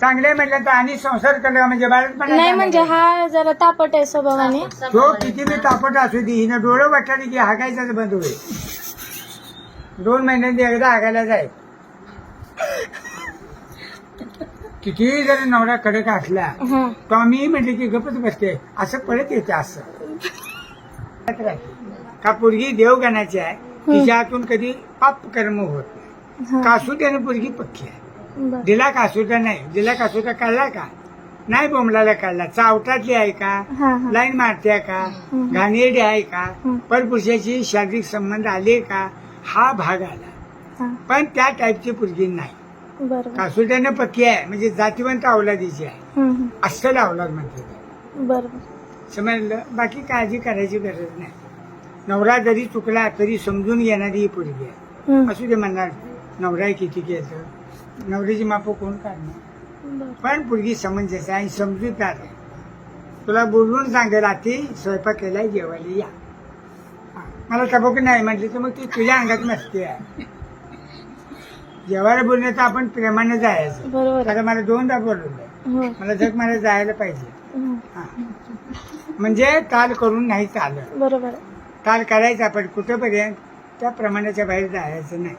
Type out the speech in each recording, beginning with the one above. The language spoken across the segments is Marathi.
चांगले म्हटलं तर आणि संसार केला म्हणजे नाही म्हणजे हा जरा तापट आहे स्वभावाने. तो किती बी तापट असू दे हिनं डोळं वाटलं की हागायचं बंद होईल दोन महिन्यांनी एकदा हागायला जाय. कितीही जरी नवरा कडक असला तो आम्ही म्हटले की गपच बसते असं पडत येते असं. का पोरगी देवगणाची आहे तिच्या हातून कधी पाप कर्म होत नाही. हा. कासुट्याने पोरगी पक्की आहे. दिला कासुटा नाही? दिला कासुटा काढला का? नाही बोमलाला काढला चावटातली आहे का? हा हा. लाईन मारते का? हम्म. घाणेरडी आहे का? हम्म. परपुरुषाची शारीरिक संबंध आले का? हा भाग आला. हा. पण त्या टाईपची पोरगी नाही. बरोबर. कासुट्याने पक्की आहे? म्हणजे जातीवंत अवलादीची आहे. हम्म, हम्म. अस्सल अवलाद म्हणते बरोबर. समजलं बाकी काळजी करायची गरज नाही. नवरा जरी चुकला तरी समजून घेणारी ही पोरगी आहे. हम्म. असू दे म्हणणार नवरा किती केलं. नवऱ्याची माप कोण काढणार. पण पोरगी समंजस आहे आणि समजूतदार आहे. तुला बोलून सांगेल आती स्वयंपाक केलाय जेवायला या. मला तबक नाही म्हटली तर मग ती तुझ्या अंगात नसते. आहे जेवायला बोलणे तर आपण प्रेमाने जायचं. बरोबर आता मला दोनदा बोलवलं हो. मला जग मला जायला पाहिजे. हा. म्हणजे ताल करून नाही चालत. बरोबर ताल करायचा पण कुठंपर्यंत? त्या प्रमाणाच्या बाहेर जायचं नाही.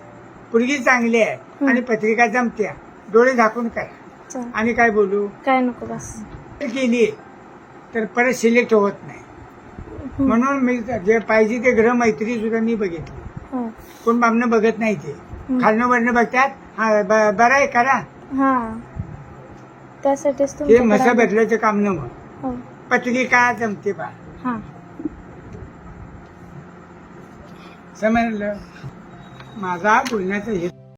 पोरगी चांगली आहे आणि पत्रिका जमत्या डोळे झाकून करा आणि काय बोलू? काय नको बस. केली तर परत सिलेक्ट होत नाही. म्हणून मी जे पाहिजे ते ग्रह मैत्री सुद्धा मी बघितली. कोण बामनं बघत नाही ते. खालनं वरनं बघतात. हा बरं आहे करा हा. त्यासाठीच ते मसा. बदलायचं काम न मग हो. पत्रिका जमते बा. हा. समजलं? माझा बोलण्याचा हेतू